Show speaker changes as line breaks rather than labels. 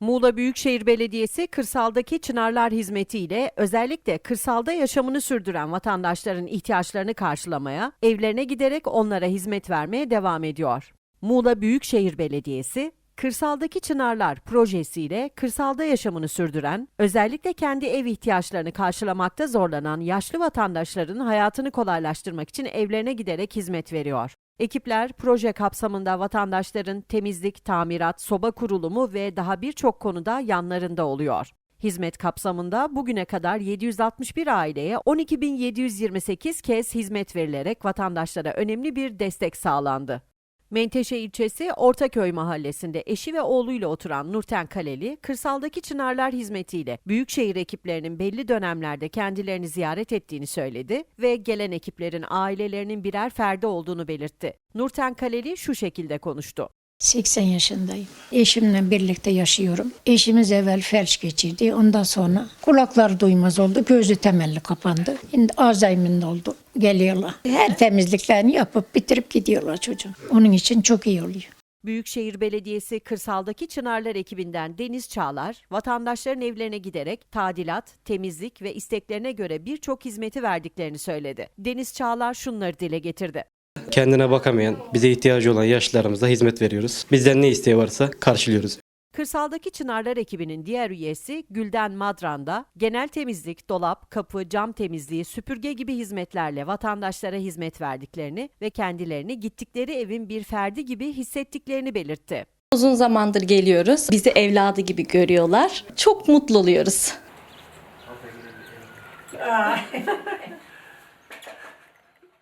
Muğla Büyükşehir Belediyesi kırsaldaki Çınarlar hizmetiyle özellikle kırsalda yaşamını sürdüren vatandaşların ihtiyaçlarını karşılamaya, evlerine giderek onlara hizmet vermeye devam ediyor. Muğla Büyükşehir Belediyesi, Kırsaldaki Çınarlar projesiyle kırsalda yaşamını sürdüren, özellikle kendi ev ihtiyaçlarını karşılamakta zorlanan yaşlı vatandaşların hayatını kolaylaştırmak için evlerine giderek hizmet veriyor. Ekipler proje kapsamında vatandaşların temizlik, tamirat, soba kurulumu ve daha birçok konuda yanlarında oluyor. Hizmet kapsamında bugüne kadar 761 aileye 12.728 kez hizmet verilerek vatandaşlara önemli bir destek sağlandı. Menteşe ilçesi Ortaköy mahallesinde eşi ve oğluyla oturan Nurten Kaleli, kırsaldaki Çınarlar hizmetiyle büyükşehir ekiplerinin belli dönemlerde kendilerini ziyaret ettiğini söyledi ve gelen ekiplerin ailelerinin birer ferdi olduğunu belirtti. Nurten Kaleli şu şekilde konuştu.
80 yaşındayım. Eşimle birlikte yaşıyorum. Eşimiz evvel felç geçirdi. Ondan sonra kulakları duymaz oldu. Gözü temelli kapandı. Şimdi Alzheimer'ın oldu. Geliyorlar. Her temizliklerini yapıp bitirip gidiyorlar çocuğum. Onun için çok iyi oluyor.
Büyükşehir Belediyesi kırsaldaki Çınarlar ekibinden Deniz Çağlar, vatandaşların evlerine giderek tadilat, temizlik ve isteklerine göre birçok hizmeti verdiklerini söyledi. Deniz Çağlar şunları dile getirdi.
Kendine bakamayan, bize ihtiyacı olan yaşlılarımıza hizmet veriyoruz. Bizden ne isteği varsa karşılıyoruz.
Kırsaldaki Çınarlar ekibinin diğer üyesi Gülden Madran da genel temizlik, dolap, kapı, cam temizliği, süpürge gibi hizmetlerle vatandaşlara hizmet verdiklerini ve kendilerini gittikleri evin bir ferdi gibi hissettiklerini belirtti.
Uzun zamandır geliyoruz. Bizi evladı gibi görüyorlar. Çok mutlu oluyoruz.